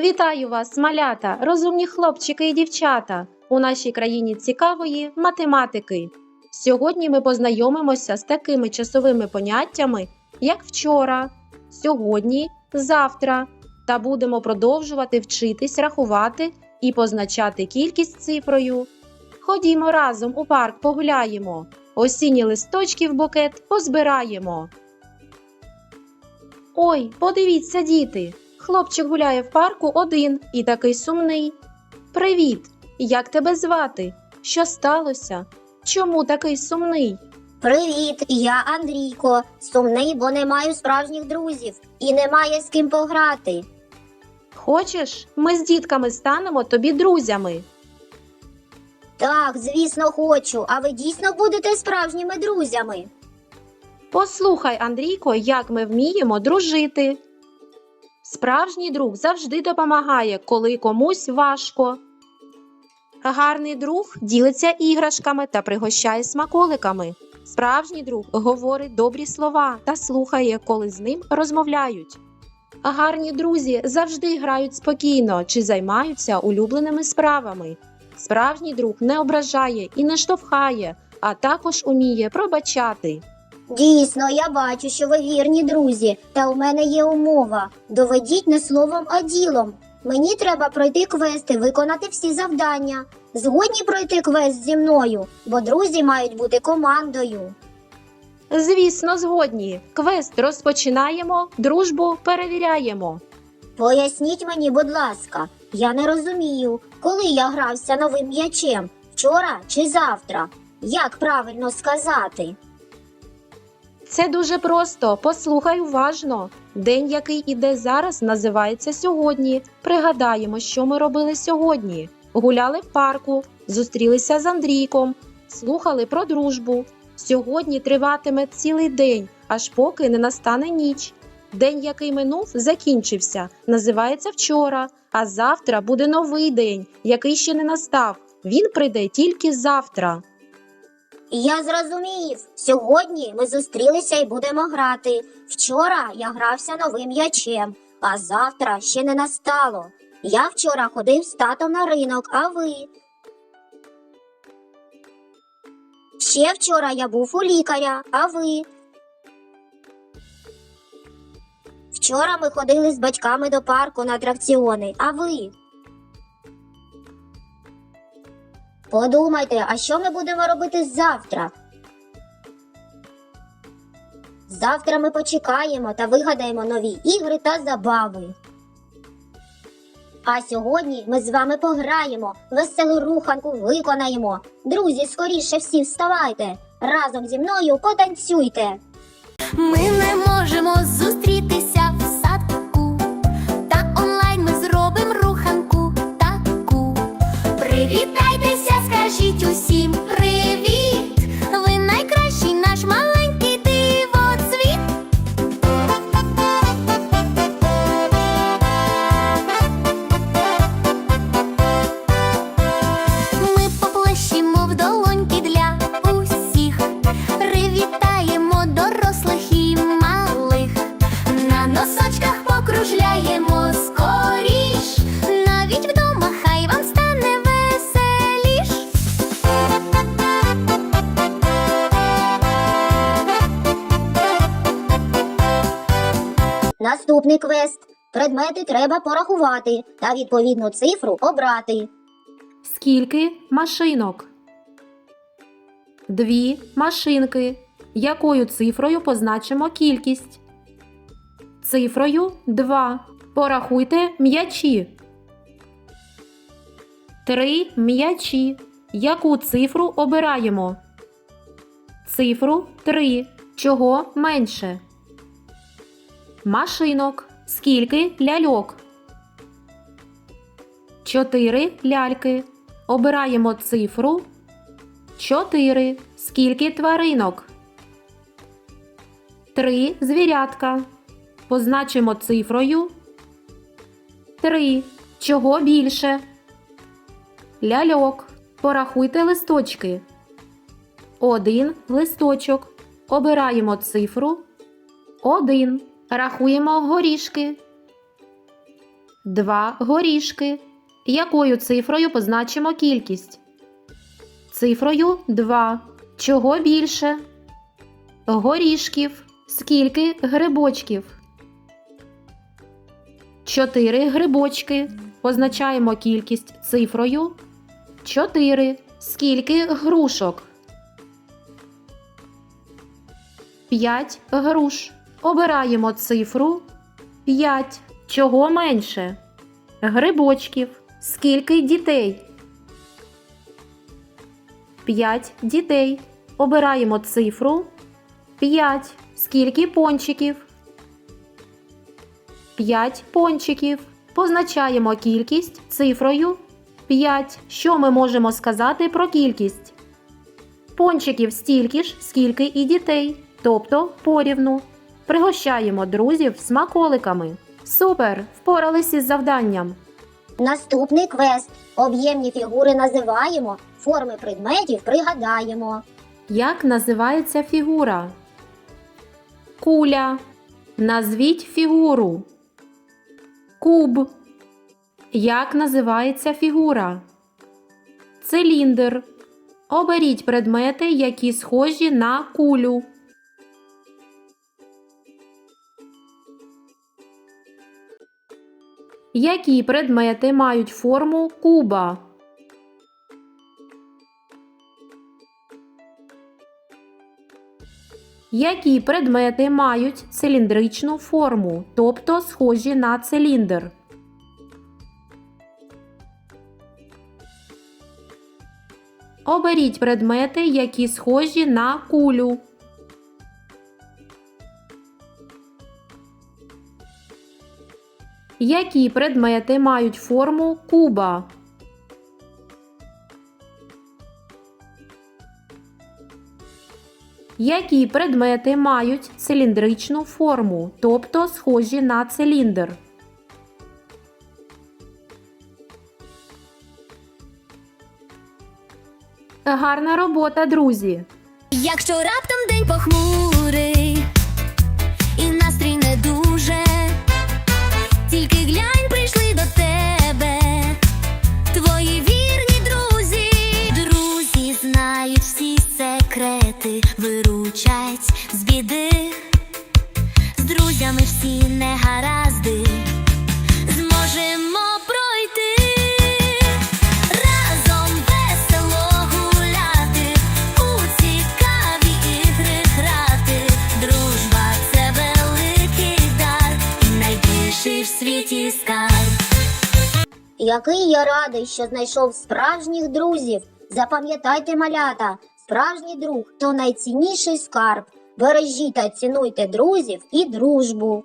Вітаю вас, малята, розумні хлопчики і дівчата у нашій країні цікавої математики. Сьогодні ми познайомимося з такими часовими поняттями, як вчора, сьогодні, завтра, та будемо продовжувати вчитись рахувати і позначати кількість цифрою. Ходімо разом у парк погуляємо, осінні листочки в букет позбираємо. Ой, подивіться, діти! Хлопчик гуляє в парку один і такий сумний. Привіт! Як тебе звати? Що сталося? Чому такий сумний? Привіт, я Андрійко. Сумний, бо не маю справжніх друзів і немає з ким пограти. Хочеш, ми з дітками станемо тобі друзями. Так, звісно, хочу. А ви дійсно будете справжніми друзями? Послухай, Андрійко, як ми вміємо дружити. Справжній друг завжди допомагає, коли комусь важко. Гарний друг ділиться іграшками та пригощає смаколиками. Справжній друг говорить добрі слова та слухає, коли з ним розмовляють. Гарні друзі завжди грають спокійно чи займаються улюбленими справами. Справжній друг не ображає і не штовхає, а також уміє пробачати. Дійсно, я бачу, що ви вірні друзі, та у мене є умова. Доведіть не словом, а ділом. Мені треба пройти квести, виконати всі завдання. Згодні пройти квест зі мною, бо друзі мають бути командою. Звісно, згодні. Квест розпочинаємо, дружбу перевіряємо. Поясніть мені, будь ласка, я не розумію, коли я грався новим м'ячем, вчора чи завтра? Як правильно сказати? Це дуже просто. Послухай уважно. День, який іде зараз, називається сьогодні. Пригадаємо, що ми робили сьогодні. Гуляли в парку, зустрілися з Андрійком, слухали про дружбу. Сьогодні триватиме цілий день, аж поки не настане ніч. День, який минув, закінчився, називається вчора, а завтра буде новий день, який ще не настав. Він прийде тільки завтра. Я зрозумів. Сьогодні ми зустрілися і будемо грати. Вчора я грався новим м'ячем, а завтра ще не настало. Я вчора ходив з татом на ринок, а ви? Ще вчора я був у лікаря, а ви? Вчора ми ходили з батьками до парку на атракціони, а ви? Подумайте, а що ми будемо робити завтра? Завтра ми почекаємо та вигадаємо нові ігри та забави. А сьогодні ми з вами пограємо, веселу руханку виконаємо. Друзі, скоріше всі вставайте. Разом зі мною потанцюйте. Ми носочках покружляємо скоріш, навіть вдома хай вам стане веселіш. Наступний квест. Предмети треба порахувати та відповідну цифру обрати. Скільки машинок? Дві машинки. Якою цифрою позначимо кількість? Цифрою 2. Порахуйте м'ячі. Три м'ячі. Яку цифру обираємо? Цифру 3. Чого менше? Машинок. Скільки ляльок? Чотири ляльки. Обираємо цифру 4. Скільки тваринок? 3 звірятка. Позначимо цифрою 3. Чого більше? Ляльок. Порахуйте листочки. Один листочок. Обираємо цифру 1. Рахуємо горішки. два горішки. Якою цифрою позначимо кількість? Цифрою 2. Чого більше? Горішків. Скільки грибочків? Чотири грибочки. Позначаємо кількість цифрою 4. Скільки грушок? 5 груш. Обираємо цифру 5. Чого менше? Грибочків. Скільки дітей? 5 дітей. Обираємо цифру 5. Скільки пончиків? 5 пончиків. Позначаємо кількість цифрою 5. Що ми можемо сказати про кількість? Пончиків стільки ж, скільки і дітей, тобто порівну. Пригощаємо друзів смаколиками. Супер! Впоралися із завданням. Наступний квест. Об'ємні фігури називаємо, форми предметів пригадаємо. Як називається фігура? Куля. Назвіть фігуру. Куб. Як називається фігура? Циліндр. Оберіть предмети, які схожі на кулю. Які предмети мають форму куба? Які предмети мають циліндричну форму, тобто схожі на циліндр? Оберіть предмети, які схожі на кулю. Які предмети мають форму куба? Які предмети мають циліндричну форму, тобто схожі на циліндр? Гарна робота, друзі! Якщо раптом день похмурий світі скарб. Який я радий, що знайшов справжніх друзів. Запам'ятайте, малята, справжній друг то найцінніший скарб. Бережіть та цінуйте друзів і дружбу.